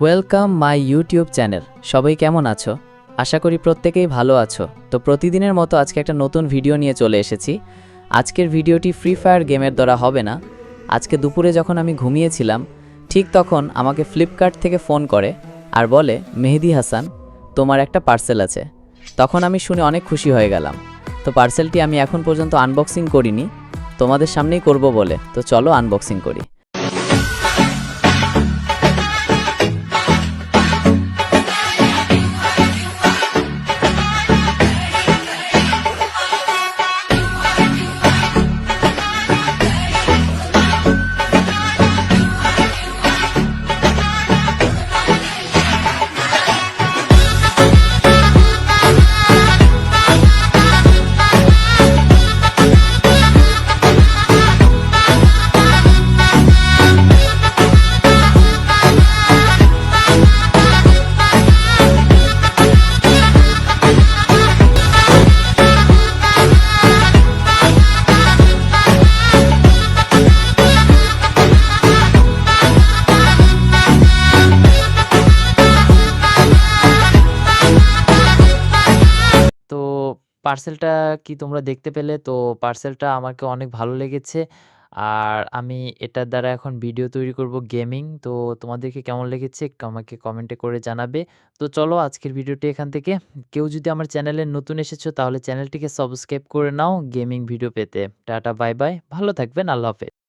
Welcome my YouTube channel সবাই কেমন আছো? আশা করি প্রত্যেকেই ভালো আছো। তো প্রতিদিনের মতো আজকে একটা নতুন ভিডিও নিয়ে চলে এসেছি। আজকের ভিডিওটি ফ্রি ফায়ার গেমের দ্বারা হবে না। আজকে দুপুরে যখন আমি ঘুমিয়েছিলাম, ঠিক তখন আমাকে ফ্লিপকার্ট থেকে ফোন করে আর বলে, মেহেদি হাসান, তোমার একটা পার্সেল আছে। তখন আমি শুনে অনেক খুশি হয়ে গেলাম। তো পার্সেলটি আমি এখন পর্যন্ত আনবক্সিং করিনি। তোমাদের সামনেই করব বলে। তো চলো আনবক্সিং করি। পার্সেলটা কি তোমরা দেখতে পেলে? তো পার্সেলটা আমাকে অনেক ভালো লেগেছে। আর আমি এটার দ্বারা এখন ভিডিও তৈরি করব গেমিং। তো তোমাদেরকে কেমন লেগেছে আমাকে কমেন্টে করে জানাবে। তো চলো আজকের ভিডিওটি এখান থেকে। কেউ যদি আমার চ্যানেলে নতুন এসেছ, তাহলে চ্যানেলটিকে সাবস্ক্রাইব করে নাও গেমিং ভিডিও পেতে। Tata bye bye. ভালো থাকবেন। আল্লাহ হাফেজ।